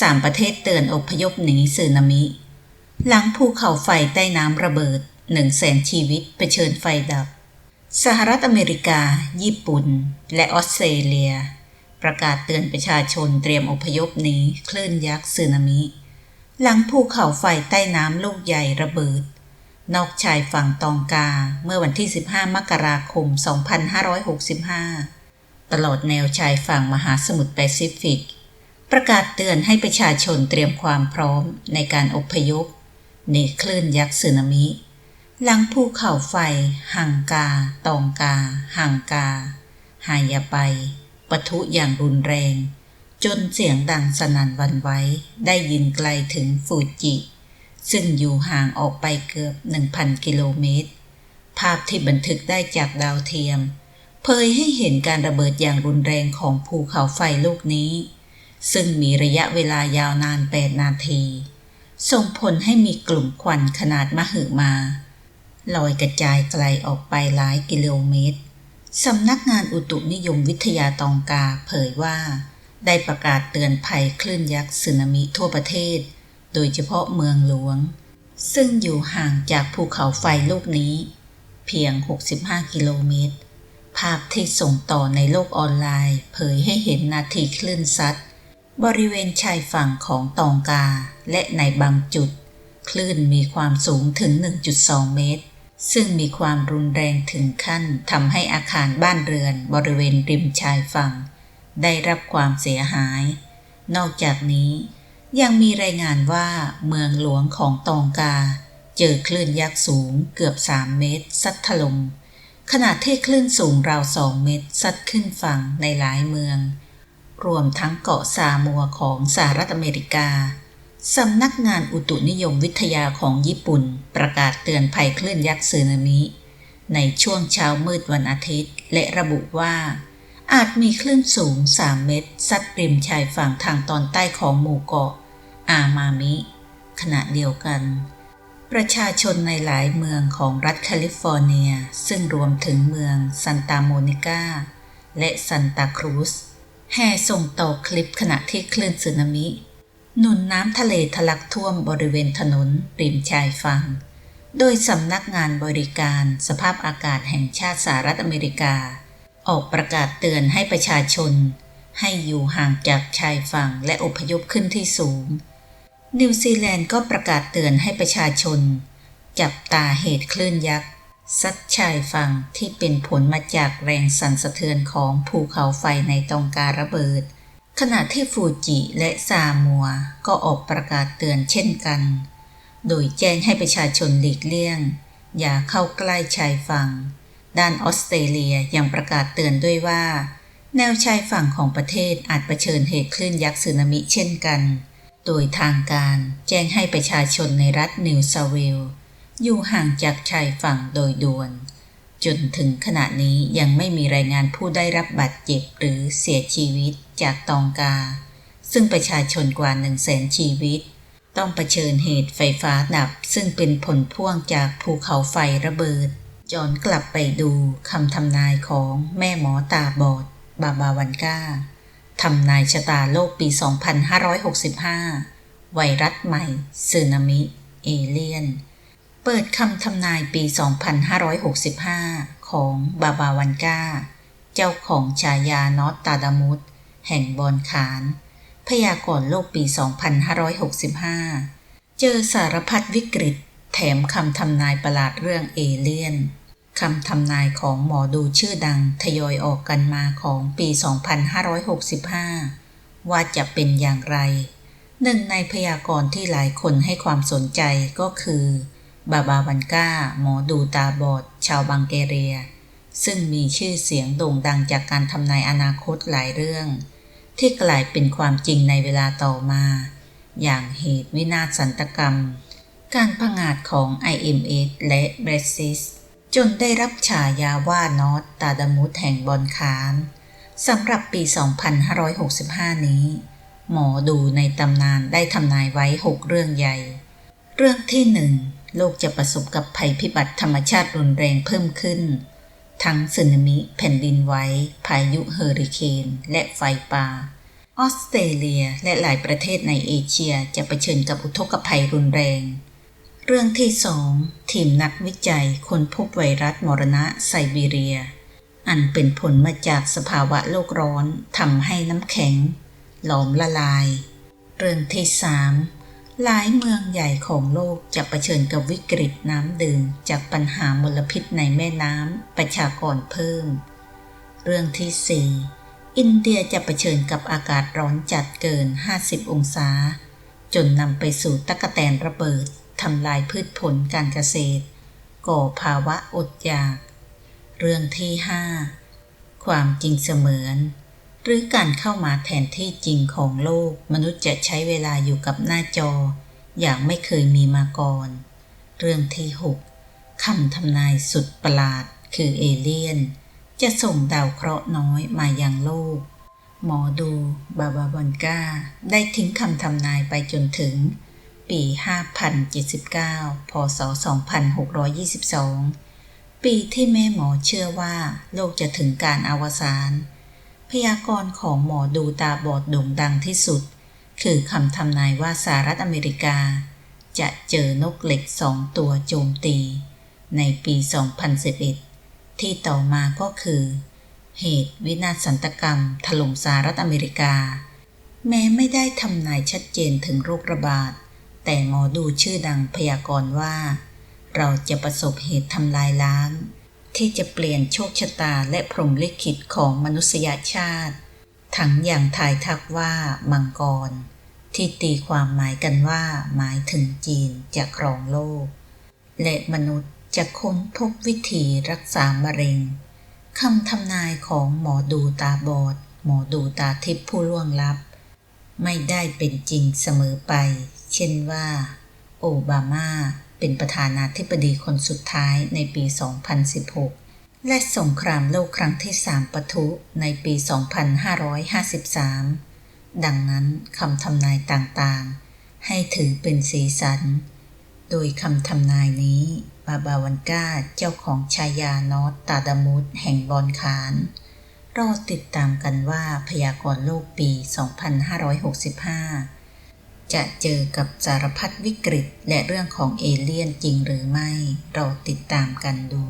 สามประเทศเตือนอพยพหนีสึนามิ หลังภูเขาไฟใต้น้ำระเบิดหนึ่งแสนชีวิตเผชิญไฟดับ สหรัฐอเมริกา ญี่ปุ่น และออสเตรเลีย ประกาศเตือนประชาชนเตรียมอพยพหนีคลื่นยักษ์สึนามิ หลังภูเขาไฟใต้น้ำลูกใหญ่ระเบิด นอกชายฝั่งตองกาเมื่อวันที่ 15 มกราคม 2565 ตลอดแนวชายฝั่งมหาสมุทรแปซิฟิก ประกาศเตือนให้ประชาชนเตรียมความพร้อมในการอพยพหนีคลื่นยักษ์สึนามิ หลังภูเขาไฟหังกา ตองกาหังกา หายาไปปะทุอย่างรุนแรง จนเสียงดังสนั่นวันไหว้ได้ยินไกลถึงฟูจิ ซึ่งอยู่ห่างออกไปเกือบ 1,000 กิโลเมตร ภาพที่บันทึกได้จากดาวเทียม เผยให้เห็นการระเบิดอย่างรุนแรงของภูเขาไฟลูกนี้ ซึ่งมีระยะเวลายาวนาน8นาที ส่งผลให้มีกลุ่มควันขนาดมหึมาลอยกระจายไกลออกไปหลายกิโลเมตร สำนักงานอุตุนิยมวิทยาตองกาเผยว่า ได้ประกาศเตือนภัยคลื่นยักษ์สึนามิทั่วประเทศ โดยเฉพาะเมืองหลวง ซึ่งอยู่ห่างจากภูเขาไฟลูกนี้ เพียง 65 กิโลเมตร ภาพที่ส่งต่อในโลกออนไลน์ เผยให้เห็นนาทีคลื่นซัด บริเวณชายฝั่งของตองกาและในบางจุด คลื่นมีความสูงถึง 1.2 เมตร ซึ่งมีความรุนแรงถึงขั้นทำให้อาคารบ้านเรือนบริเวณริมชายฝั่ง ได้รับความเสียหาย นอกจากนี้ยังมีรายงานว่าเมืองหลวงของตองกา เจอคลื่นยักษ์สูงเกือบ 3 เมตร ซัดถลม่มขณะที่คลื่นสูงราว 2 เมตร ซัดขึ้นฝั่งในหลายเมือง รวมทั้งเกาะซามัวของสหรัฐอเมริกา สำนักงานอุตุนิยมวิทยาของญี่ปุ่น ประกาศเตือนภัยคลื่นยักษ์สึนามิ ในช่วงเช้ามืดวันอาทิตย์ และระบุว่า อาจมีคลื่นสูง 3 เมตร ซัดริมชายฝั่งทางตอนใต้ของหมู่เกาะ อามามิ ขณะเดียวกัน ประชาชนในหลายเมืองของรัฐแคลิฟอร์เนีย ซึ่งรวมถึงเมืองซันตาโมนิกาและซันตาครูซ แห่ส่งต่อคลิปขณะที่คลื่นสึนามิ หนุนน้ำทะเลทะลักท่วมบริเวณถนนริมชายฝั่ง โดยสำนักงานบริการสภาพอากาศแห่งชาติสหรัฐอเมริกา ออกประกาศเตือนให้ประชาชน ให้อยู่ห่างจากชายฝั่งและอพยพขึ้นที่สูง นิวซีแลนด์ก็ประกาศเตือนให้ประชาชน จับตาเหตุคลื่นยักษ์ ซัดชายฝั่งที่เป็นผลมาจากแรงสั่นสะเทือนของภูเขาไฟในตองการะเบิด ขณะที่ฟูจิและซามัวก็ออกประกาศเตือนเช่นกัน โดยแจ้งให้ประชาชนหลีกเลี่ยง อย่าเข้าใกล้ชายฝั่ง ด้านออสเตรเลียยังประกาศเตือนด้วยว่า แนวชายฝั่งของประเทศอาจเผชิญเหตุคลื่นยักษ์สึนามิเช่นกัน โดยทางการแจ้งให้ประชาชนในรัฐนิวเซาเวล อยู่ห่างจากชายฝั่งโดยด่วน จนถึงขณะนี้ยังไม่มีรายงานผู้ได้รับบาดเจ็บหรือเสียชีวิตจากตองกา ซึ่งประชาชนกว่าหนึ่งแสนชีวิต ต้องเผชิญเหตุไฟฟ้าดับ ซึ่งเป็นผลพ่วงจากภูเขาไฟระเบิดจอนกลับไปดูคำทำนายของแม่หมอตาบอด บาบาวันก้าทำนายชะตาโลกปี 2565 ไวรัสใหม่สึนามิ เอเลียน เปิดคำทำนายปี 2565 ของบาบาวันกาเจ้าของฉายานอตตาดามุตแห่งบอนคาน พยากรณ์โลกปี 2565 เจอสารพัดวิกฤต แถมคำทำนายประหลาดเรื่องเอเลี่ยนคำทำนายของหมอดูชื่อดังทยอยออกกันมาของปี 2565 ว่าจะเป็นอย่างไร หนึ่งในพยากรณ์ที่หลายคนให้ความสนใจก็คือ บาบาวันก้า หมอดูตาบอด ชาวบังเกเรีย ซึ่งมีชื่อเสียงโด่งดังจากการทำนายอนาคตหลายเรื่อง ที่กลายเป็นความจริงในเวลาต่อมา อย่างเหตุวินาศสันตกรรม การผงาดของ IMF และ b r e x i t จนได้รับฉายาว่านอตตาดมุตแห่งบอนคานสำหรับปี 2565 นี้ หมอดูในตำนานได้ทำนายไว้ 6 เรื่องใหญ่ เรื่องที่หนึ่ง โลกจะประสบกับภัยพิบัติธรรมชาติรุนแรงเพิ่มขึ้น ทั้งสึนามิแผ่นดินไหวพายุเฮอริเคน และไฟป่า ออสเตรเลียและหลายประเทศในเอเชียจะะเผชิญกับอุทกภัยรุนแรง เรื่องที่สองทีมนักวิจัยค้นพบไวรัสมรณะไซบีเรีย อันเป็นผลมาจากสภาวะโลกร้อนทำให้น้ำแข็ง หลอมละลาย เรื่องที่สาม หลายเมืองใหญ่ของโลกจะะเผชิญกับวิกฤตน้ำดื่มจากปัญหามลพิษในแม่น้ำประชากรเพิ่ม เรื่องที่สี่อินเดียจะะเผชิญกับอากาศร้อนจัดเกิน 50 องศา จนนำไปสู่ตะกะแตนระเบิดทำลายพืชผลการเกษตร ก่อภาวะอดอยาก เรื่องที่ห้าความจริงเสมือน หรือการเข้ามาแทนที่จริงของโลก มนุษย์จะใช้เวลาอยู่กับหน้าจอ อย่างไม่เคยมีมาก่อน เรื่องที่หกคำทำนายสุดประหลาด คือเอเลี่ยน จะส่งดาวเคราะห์น้อยมายังโลก หมอดู บาบาบอนกาได้ทิ้งคำทำนายไปจนถึง ปี 5079 พศ 2622 ปีที่แม่หมอเชื่อว่า โลกจะถึงการอวสาน พยากรณ์ของหมอดูตาบอดโด่งดังที่สุด คือคำทำนายว่าสหรัฐอเมริกา จะเจอนกเหล็กสองตัวโจมตี ในปี 2011 ที่ต่อมาก็คือ เหตุวินาศสันตกรรมถล่มสหรัฐอเมริกา แม้ไม่ได้ทำนายชัดเจนถึงโรคระบาด แต่หมอดูชื่อดังพยากรณ์ว่า เราจะประสบเหตุทำลายล้าง ที่จะเปลี่ยนโชคชะตาและพรหมลิขิตของมนุษยชาติ ทั้งอย่างทายทักว่ามังกร ที่ตีความหมายกันว่าหมายถึงจีนจะครองโลก และมนุษย์จะค้นพบวิธีรักษามะเร็งคำทำนายของหมอดูตาบอด หมอดูตาทิพย์ผู้ล่วงลับ ไม่ได้เป็นจริงเสมอไป เช่นว่า โอบามา เป็นประธานาธิบดีคนสุดท้ายในปี 2016 และสงครามโลกครั้งที่ 3ปะทุในปี 2553 ดังนั้นคำทำนายต่างๆ ให้ถือเป็นสีสัน โดยคำทำนายนี้บาบาวันกาเจ้าของชายานอตตาดามุดแห่งบอนคานรอติดตามกันว่าพยากรณ์โลกปี 2565 จะเจอกับสารพัดวิกฤตและเรื่องของเอเลี่ยนจริงหรือไม่ เราติดตามกันดู